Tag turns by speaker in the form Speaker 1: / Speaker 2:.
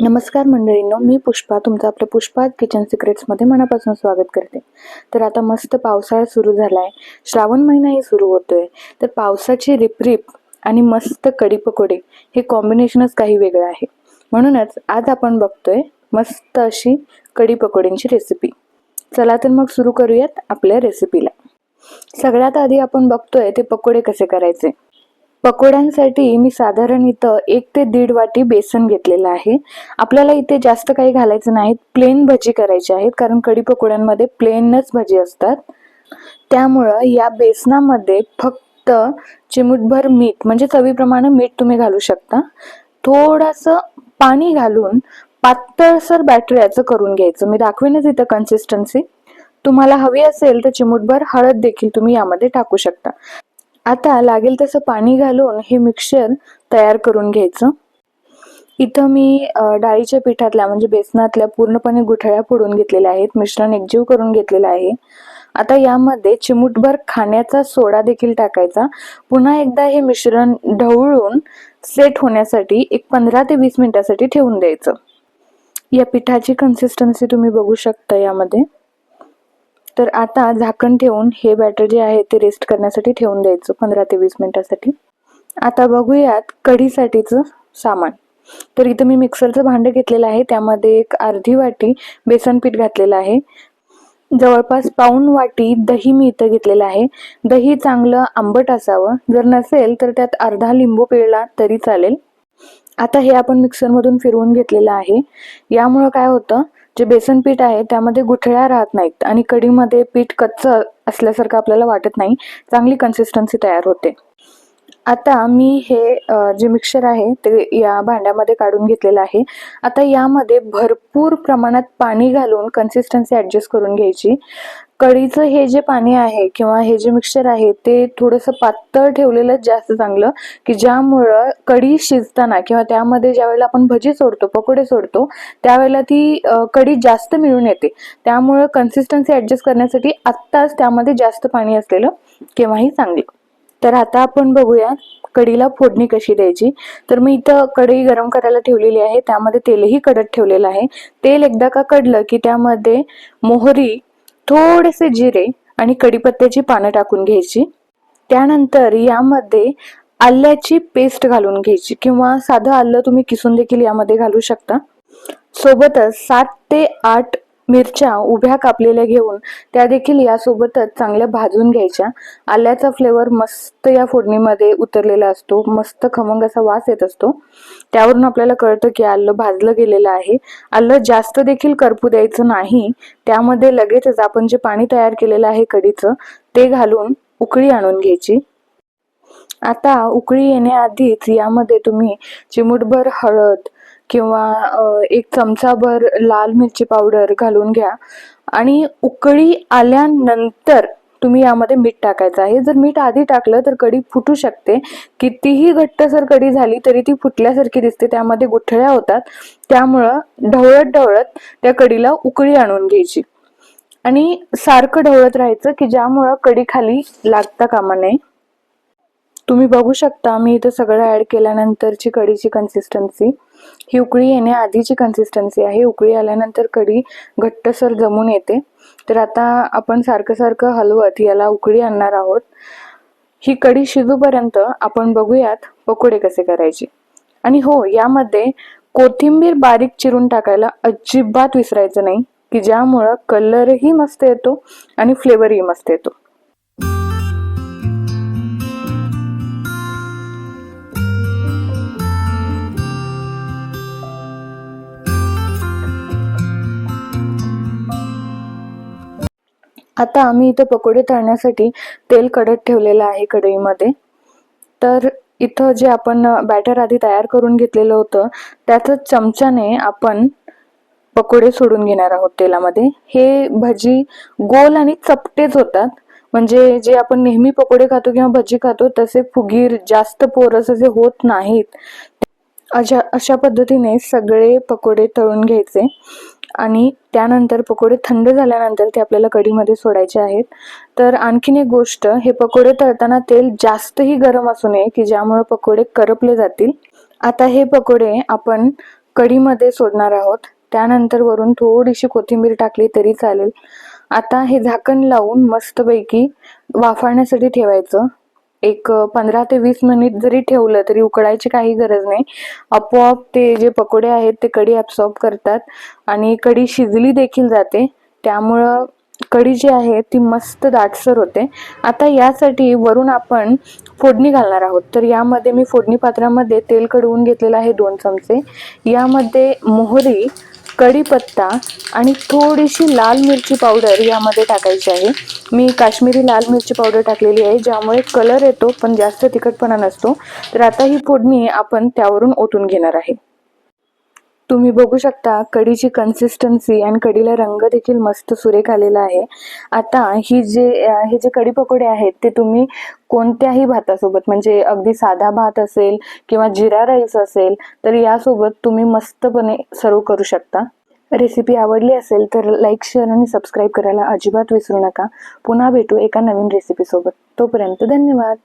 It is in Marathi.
Speaker 1: नमस्कार मंडळींनो मी पुष्पा तुमचं आपल्या पुष्पा किचन सिक्रेट्समध्ये मनापासून स्वागत करते. तर आता मस्त पावसाळा सुरू झाला आहे श्रावण महिनाही सुरू होतोय. तर पावसाची रिपरिप आणि मस्त कढी पकोडे हे कॉम्बिनेशनच काही वेगळं आहे. म्हणूनच आज आपण बघतोय मस्त अशी कढी पकोड्यांची रेसिपी चला तर मग सुरू करूयात आपल्या रेसिपीला सगळ्यात आधी आपण बघतोय ते पकोडे कसे करायचे. पकोड्यांसाठी मी साधारण इथं एक ते दीड वाटी बेसन घेतलेलं आहे. आपल्याला इथे जास्त काही घालायचं नाही. प्लेन भजी करायची आहेत कारण कढी पकोड्यांमध्ये प्लेनच भजी असतात. त्यामुळं या बेसनामध्ये फक्त चिमूटभर मीठ म्हणजे चवीप्रमाणे मीठ तुम्ही घालू शकता. थोडंसं पाणी घालून पातळसर बॅटर याचं करून घ्यायचं. मी दाखवेनच इथं कन्सिस्टन्सी तुम्हाला हवी असेल तर चिमूटभर हळद देखील तुम्ही यामध्ये टाकू शकता. आता लागेल तसं पाणी घालून हे मिक्सचर तयार करून घ्यायचं. इथं मी डाळीच्या पिठातल्या म्हणजे बेसनातल्या पूर्णपणे गुठळ्या फोडून घेतलेल्या आहेत. मिश्रण एकजीव करून घेतलेलं आहे. आता यामध्ये चिमूटभर खाण्याचा सोडा देखील टाकायचा. पुन्हा एकदा हे मिश्रण ढवळून सेट होण्यासाठी एक पंधरा ते वीस मिनिटासाठी ठेवून द्यायचं. या पिठाची कन्सिस्टन्सी तुम्ही बघू शकता यामध्ये. तर आता झाकण ठेवून हे बॅटर जे आहे ते रेस्ट करण्यासाठी ठेवून द्यायचं पंधरा ते वीस मिनिटासाठी. आता बघूयात कढीसाठीचं सामान. तर इथं मी मिक्सरचं भांडं घेतलेलं आहे त्यामध्ये एक अर्धी वाटी बेसन पीठ घातलेलं आहे. जवळपास पाऊण वाटी दही मी इथं घेतलेलं आहे. दही चांगलं आंबट असावं. जर नसेल तर त्यात अर्धा लिंबू पिळला तरी चालेल. आता हे आपण मिक्सरमधून फिरवून घेतलेलं आहे. यामुळं काय होतं? जे बेसन पीठ आहे त्यामध्ये गुठळ्या राहत नाहीत आणि कढीमध्ये पीठ कच्चं असल्यासारखं आपल्याला वाटत नाही. चांगली कन्सिस्टन्सी तयार होते. आता मी हे जे मिक्सर आहे ते या भांड्यामध्ये काढून घेतलेलं आहे. आता यामध्ये भरपूर प्रमाणात पाणी घालून कन्सिस्टन्सी ॲडजस्ट करून घ्यायची. कढीचं हे जे पाणी आहे किंवा हे जे मिक्सचर आहे ते थोडंसं पातळ ठेवलेलं जास्त चांगलं की ज्यामुळं कढी शिजताना किंवा त्यामध्ये ज्यावेळेला आपण भजी सोडतो पकोडे सोडतो त्यावेळेला ती कढी जास्त मिळून येते. त्यामुळं कन्सिस्टन्सी ॲडजस्ट करण्यासाठी आत्ताच त्यामध्ये जास्त पाणी असलेलं केव्हाही चांगलं. तर आता आपण बघूया कढीला फोडणी कशी द्यायची. तर मी इथं कढई गरम करायला ठेवलेली आहे. त्यामध्ये तेलही कडत ठेवलेलं आहे. तेल एकदा का कडलं की त्यामध्ये मोहरी थोडेसे जिरे आणि कढीपत्त्याची पानं टाकून घ्यायची. त्यानंतर यामध्ये आल्याची पेस्ट घालून घ्यायची किंवा साधं आलं तुम्ही किसून देखील यामध्ये घालू शकता. सोबतच सात ते आठ मिरच्या उभ्या कापलेल्या घेऊन त्या देखील यासोबतच चांगल्या भाजून घ्यायच्या. आल्याचा फ्लेवर मस्त या फोडणीमध्ये उतरलेला असतो. मस्त खमंग असा वास येत असतो. त्यावरून आपल्याला कळतं की आलं भाजलं गेलेलं आहे. आलं जास्त देखील करपू द्यायचं नाही. त्यामध्ये लगेचच आपण जे पाणी तयार केलेलं आहे कढीचं ते घालून उकळी आणून घ्यायची. आता उकळी येण्याआधीच यामध्ये तुम्ही चिमूटभर हळद किंवा एक चमचाभर लाल मिरची पावडर घालून घ्या. आणि उकळी आल्यानंतर तुम्ही यामध्ये मीठ टाकायचं आहे. जर मीठ आधी टाकलं तर कढी फुटू शकते. कितीही घट्टसर कढी झाली तरी ती फुटल्यासारखी दिसते. त्यामध्ये गुठळ्या होतात. त्यामुळं ढवळत ढवळत त्या कढीला उकळी आणून घ्यायची. आणि सारखं ढवळत राहायचं की ज्यामुळं कढी खाली लागता कामा नये. तुम्ही बघू शकता मी इथं सगळं ऍड केल्यानंतरची कढीची कन्सिस्टन्सी ही उकळी येण्याआधीची कन्सिस्टन्सी आहे. उकळी आल्यानंतर कढी घट्टसर जमून येते. तर आता आपण सारखं सारखं हलवत याला उकळी आणणार आहोत. ही कढी शिजूपर्यंत आपण बघूयात पकोडे कसे करायचे. आणि हो यामध्ये कोथिंबीर बारीक चिरून टाकायला अजिबात विसरायचं नाही की ज्यामुळं कलरही मस्त येतो आणि फ्लेवरही मस्त येतो. आता आम्ही इथं पकोडे तळण्यासाठी तेल कडत ठेवलेलं आहे कढईमध्ये. तर इथं जे आपण बॅटर आधी तयार करून घेतलेलं होतं त्याच चमच्याने आपण पकोडे सोडून घेणार आहोत तेलामध्ये. हे भजी गोल आणि चपटेच होतात. म्हणजे जे आपण नेहमी पकोडे खातो किंवा भजी खातो तसे फुगीर जास्त पोरस असे होत नाहीत अशा अशा पद्धतीने सगळे पकोडे तळून घ्यायचे. आणि त्यानंतर पकोडे थंड झाल्यानंतर ते आपल्याला कढीमध्ये सोडायचे आहेत. तर आणखीन एक गोष्ट हे पकोडे तळताना तेल जास्तही गरम असू नये की ज्यामुळे पकोडे करपले जातील. आता हे पकोडे आपण कढीमध्ये सोडणार आहोत. त्यानंतर वरून थोडीशी कोथिंबीर टाकली तरी चालेल. आता हे झाकण लावून मस्तपैकी वाफाळण्यासाठी ठेवायचं. एक पंधरा ते वीस मिनिट जरी ठेवलं तरी उकळायची काही गरज नाही. आपोआप ते जे पकोडे आहेत ते कढी ॲब्सॉर्ब करतात आणि कढी शिजली देखील जाते. त्यामुळं कढी जी आहे ती मस्त दाटसर होते. आता यासाठी वरून आपण फोडणी घालणार आहोत. तर यामध्ये मी फोडणी पात्रामध्ये तेल कडवून घेतलेलं आहे दोन चमचे. यामध्ये मोहरी कढीपत्ता आणि थोडीशी लाल मिरची पावडर यामध्ये टाकायची आहे. मी काश्मीरी लाल मिरची पावडर टाकलेली आहे ज्यामुळे कलर येतो पण जास्त तिखटपणा नसतो. तर आता ही फोडणी आपण त्यावरून ओतून घेणार आहे. तुम्ही बघू शकता कढीची कन्सिस्टन्सी आणि कढीला रंग देखील मस्त सुरेख आलेला आहे. आता ही जे हे जे कढी पकोडे आहेत ते तुम्ही कोणत्याही भातासोबत म्हणजे अगदी साधा भात असेल किंवा जिरा राईस असेल तर यासोबत तुम्ही मस्तपणे सर्व करू शकता. रेसिपी आवडली असेल तर लाईक शेअर आणि सबस्क्राईब करायला अजिबात विसरू नका. पुन्हा भेटू एका नवीन रेसिपीसोबत तोपर्यंत धन्यवाद.